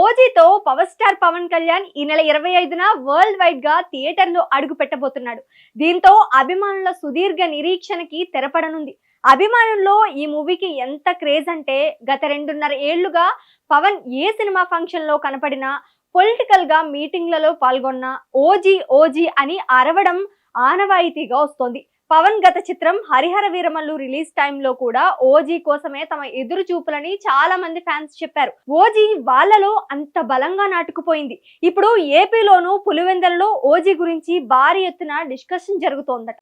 ఓజీతో power star Pawan Kalyan ఈ నెల ఇరవై ఐదున వరల్డ్ వైడ్గా థియేటర్లో అడుగు పెట్టబోతున్నాడు. దీంతో అభిమానుల సుదీర్ఘ నిరీక్షణకి తెరపడనుంది. అభిమానుల్లో ఈ మూవీకి ఎంత క్రేజ్ అంటే గత రెండున్నర ఏళ్ళుగా పవన్ ఏ సినిమా ఫంక్షన్లో కనపడినా పొలిటికల్గా మీటింగ్లలో పాల్గొన్న ఓజీ ఓజీ అని అరవడం ఆనవాయితీగా వస్తోంది. పవన్ గత చిత్రం హరిహర వీరమల్లు రిలీజ్ టైంలో కూడా ఓజీ కోసమే తమ ఎదురు చూపులని చాలా మంది ఫ్యాన్స్ చెప్పారు. ఓజీ వాళ్ళలో అంత బలంగా నాటుకుపోయింది. ఇప్పుడు ఏపీలోనూ పులివెందలలో ఓజీ గురించి భారీ ఎత్తున డిస్కషన్ జరుగుతోందట.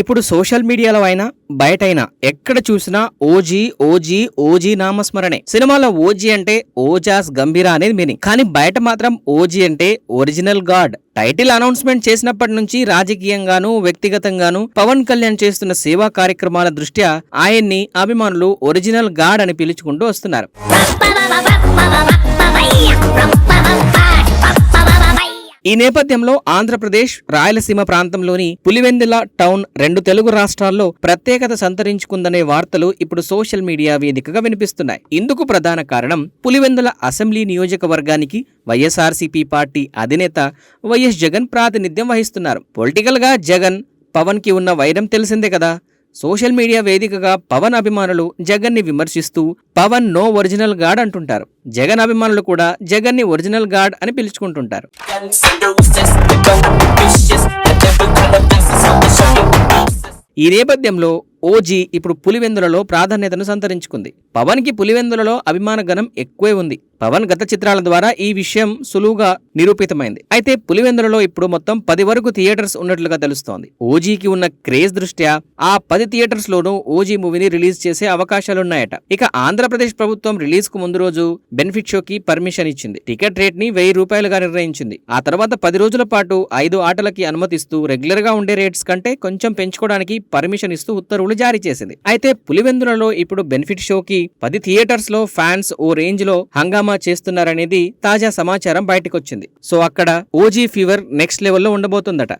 ఇప్పుడు సోషల్ మీడియాలో అయినా బయటైనా ఎక్కడ చూసినా ఓజీ ఓజీ ఓజీ నామస్మరణే. సినిమాలో ఓజీ అంటే ఓజాస్ గంభీర అనేది మీనింగ్. కానీ బయట మాత్రం ఓజీ అంటే ఒరిజినల్ గాడ్. టైటిల్ అనౌన్స్మెంట్ చేసినప్పటి నుంచి రాజకీయంగాను వ్యక్తిగతంగాను పవన్ కళ్యాణ్ చేస్తున్న సేవా కార్యక్రమాల దృష్ట్యా ఆయన్ని అభిమానులు ఒరిజినల్ గాడ్ అని పిలుచుకుంటూ వస్తున్నారు. ఈ నేపథ్యంలో ఆంధ్రప్రదేశ్ రాయలసీమ ప్రాంతంలోని పులివెందుల టౌన్ రెండు తెలుగు రాష్ట్రాల్లో ప్రత్యేకత సంతరించుకుందనే వార్తలు ఇప్పుడు సోషల్ మీడియా వేదికగా వినిపిస్తున్నాయి. ఇందుకు ప్రధాన కారణం పులివెందుల అసెంబ్లీ నియోజకవర్గానికి వైఎస్ఆర్సీపీ పార్టీ అధినేత వైఎస్ జగన్ ప్రాతినిధ్యం వహిస్తున్నారు. పొలిటికల్గా జగన్ పవన్కి ఉన్న వైరం తెలిసిందే కదా. సోషల్ మీడియా వేదికగా పవన్ అభిమానులు జగన్ని విమర్శిస్తూ పవన్ నో ఒరిజినల్ గాడ్ అంటుంటారు. జగన్ అభిమానులు కూడా జగన్ని ఒరిజినల్ గాడ్ అని పిలుచుకుంటుంటారు. ఈ నేపథ్యంలో ఓజీ ఇప్పుడు పులివెందులలో ప్రాధాన్యతను సంతరించుకుంది. పవన్కి పులివెందులలో అభిమాన గణం ఎక్కువే ఉంది. పవన్ గత చిత్రాల ద్వారా ఈ విషయం సులువుగా నిరూపితమైంది. అయితే పులివెందులలో ఇప్పుడు మొత్తం పది వరకు థియేటర్స్ ఉన్నట్లుగా తెలుస్తోంది. ఓజీకి ఉన్న క్రేజ్ దృష్ట్యా ఆ పది థియేటర్స్ లోనూ ఓజీ మూవీని రిలీజ్ చేసే అవకాశాలున్నాయట. ఇక ఆంధ్రప్రదేశ్ ప్రభుత్వం రిలీజ్కు ముందు రోజు బెనిఫిట్ షోకి పర్మిషన్ ఇచ్చింది. టికెట్ రేట్ని వెయ్యి రూపాయలుగా నిర్ణయించింది. ఆ తర్వాత పది రోజుల పాటు ఐదు ఆటలకి అనుమతిస్తూ రెగ్యులర్గా ఉండే రేట్స్ కంటే కొంచెం పెంచుకోవడానికి పర్మిషన్ ఇస్తూ ఉత్తర్వులు జారీ చేసింది. అయితే పులివెందులలో ఇప్పుడు బెనిఫిట్ షోకి పది థియేటర్స్లో ఫ్యాన్స్ ఓ రేంజ్లో హంగామా చేస్తున్నారనేది తాజా సమాచారం బయటకొచ్చింది. సో అక్కడ ఓజీ ఫీవర్ నెక్స్ట్ లెవెల్లో ఉండబోతుందట.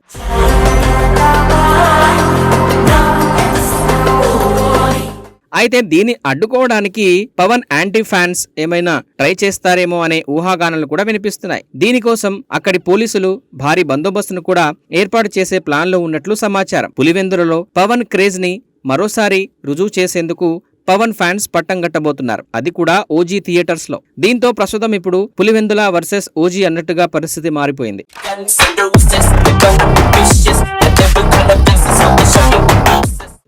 అయితే దీన్ని అడ్డుకోవడానికి పవన్ యాంటీ ఫ్యాన్స్ ఏమైనా ట్రై చేస్తారేమో అనే ఊహాగానాలు కూడా వినిపిస్తున్నాయి. దీనికోసం అక్కడి పోలీసులు భారీ బందోబస్తును కూడా ఏర్పాటు చేసే ప్లాన్లో ఉన్నట్లు సమాచారం. పులివెందులలో పవన్ క్రేజ్ని మరోసారి రుజువు చేసేందుకు పవన్ ఫ్యాన్స్ పట్టం కట్టబోతున్నారు. అది కూడా ఓజీ థియేటర్స్లో. దీంతో ప్రస్తుతం ఇప్పుడు పులివెందుల వర్సెస్ ఓజీ అన్నట్టుగా పరిస్థితి మారిపోయింది.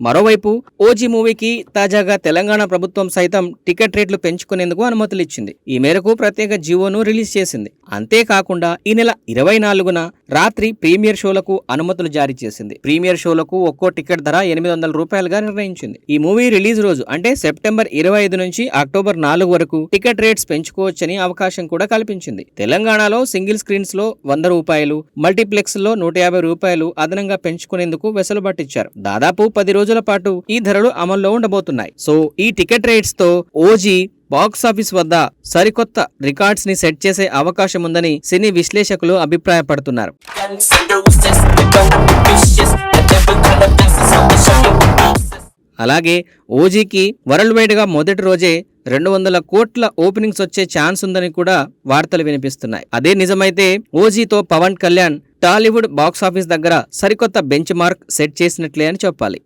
మరోవైపు ఓజీ మూవీకి తాజాగా తెలంగాణ ప్రభుత్వం సైతం టికెట్ రేట్లు పెంచుకునేందుకు అనుమతులు ఇచ్చింది ఈ మేరకు ప్రత్యేక జీవోను రిలీజ్ చేసింది. అంతేకాకుండా ఈ నెల ఇరవై నాలుగున రాత్రి ప్రీమియర్ షోలకు అనుమతులు జారీ చేసింది. ప్రీమియర్ షోలకు ఒక్కో టికెట్ ధర ఎనిమిది వందల రూపాయలుగా నిర్ణయించింది. ఈ మూవీ రిలీజ్ రోజు అంటే సెప్టెంబర్ ఇరవై ఐదు నుంచి అక్టోబర్ నాలుగు వరకు టికెట్ రేట్స్ పెంచుకోవచ్చని అవకాశం కూడా కల్పించింది. తెలంగాణలో సింగిల్ స్క్రీన్స్లో వంద రూపాయలు మల్టీప్లెక్స్లో నూట యాభై రూపాయలు అదనంగా పెంచుకునేందుకు వెసులుబాటిచ్చారు. దాదాపు పది రోజుల పాటు ఈ ధరలు అమల్లో ఉండబోతున్నాయి. సో ఈ టికెట్ రేట్స్తో ఓజీ బాక్స్ ఆఫీస్ వద్ద సరికొత్త రికార్డ్స్ని సెట్ చేసే అవకాశం ఉందని సినీ విశ్లేషకులు అభిప్రాయపడుతున్నారు. అలాగే ఓజీకి వరల్డ్ వైడ్గా మొదటి రోజే రెండు వందల కోట్ల ఓపెనింగ్స్ వచ్చే ఛాన్స్ ఉందని కూడా వార్తలు వినిపిస్తున్నాయి. అదే నిజమైతే ఓజీతో Pawan Kalyan Tollywood box office దగ్గర సరికొత్త బెంచ్ మార్క్ సెట్ చేసినట్లే అని చెప్పాలి.